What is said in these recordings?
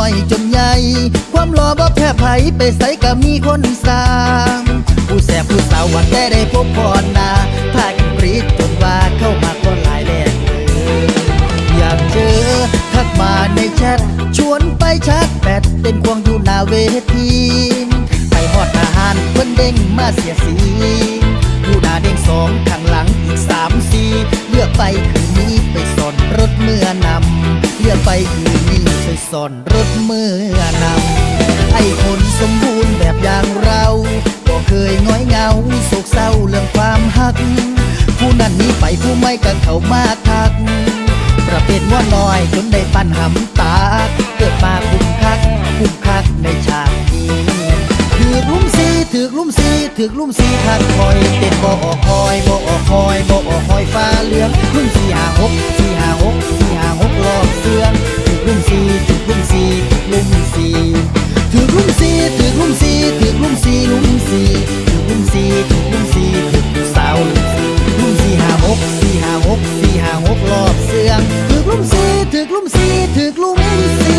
อยจนใหญ่ ความรอบ่แพ้ไผไปใส่ก็มีคนสร้าง ผู้แสบผู้สาวหวังแต่ได้พบพรหนาพากันกรีดจนว่าเข้ามาก็หลายแดงเลยอยากเจอทักมาในแชทชวนไปชักแบตเต้นควงอยู่หน้าเวทีไปฮอดอาหารเพิ่นเด้งมาเสียสีผู้หน้าเด้งสองข้างหลัง ไปสอนรถเมื่อนำไอ้คนสมบูรณ์แบบอย่างเราก็เคยง้อยเงาโศกเศร้าเรื่องความหัก ผู้นั้นนี้ไปผู้ไม่ก็เขามาทัก ประเภทว่าน้อยจนได้ปันหำตา เกิดมาคุ้มคักคุ้มคักในชาตินี้ถือลุ่มซีถือลุ่มซีถือลุ่มซีทักคอยเต้นบ่ออกคอยบ่ออกคอยบ่ออกคอยฟ้าเหลืองลุ่มสี่ห้าหกสี่ห้าหกสี่ห้าหกรอบเสือง ถือลุ่มซีถือลุ่มซี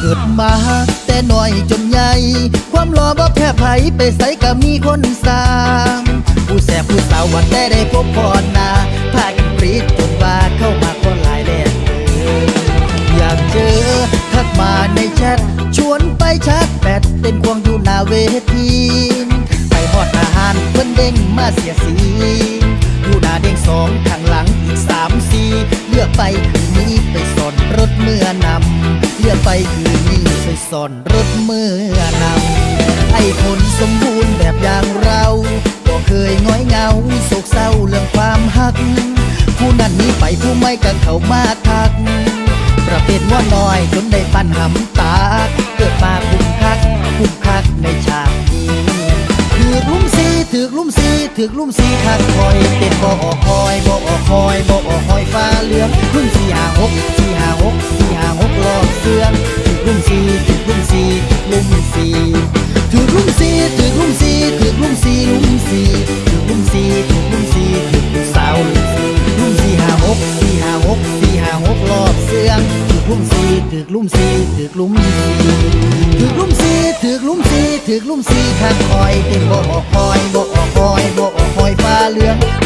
เกิดมา แต่น้อยจนใหญ่ ความรอบ่แพ้ไผไปใส่ก็มีคนสร้าง ผู้แสบผู้สาววันแต่ได้พบพรนาพากันปรีดจนว่าเข้ามาก็หลายแดงเลยอยากเจอทักมาในแชทชวนไปชักแบตเต้นควงอยู่หน้าเวทีไปฮอดอาหารเพิ่นเด้งมาเสียสีอยู่หน้าเด้งสองข้างหลังอีกสามสี่เลือกไปคืนนี้ไปสอนรถเมื่อนำเลือกไปคืนนี้ สอนรถเมื่อนำไอ้คนสมบูรณ์แบบอย่างเราก็เคยง้อยเงาโศกเศร้าเรื่องความหัก ผู้นั้นหนี้ไปผู้ไม่ก็เขามาทัก ประเภทว่าน้อยจนได้ปันหำตา เกิดมาคุ้มคักคุ้มคักในชาตินี้ถือลุ่มซีถือลุ่มซีถือลุ่มซีทักคอยเต้นบ่อคอยบ่อคอยบ่อคอยฟ้าเหลืองลุ่มสี่ห้าหกสี่ห้าหก ถือกลุ่มสีถือกลุ่มสีถือกลุ่มสีถือกลุ่มสีถือกลุ่มซีทักคอยเต้นบ่อคอยบ่อคอยบ่อคอยฟ้าเหลือง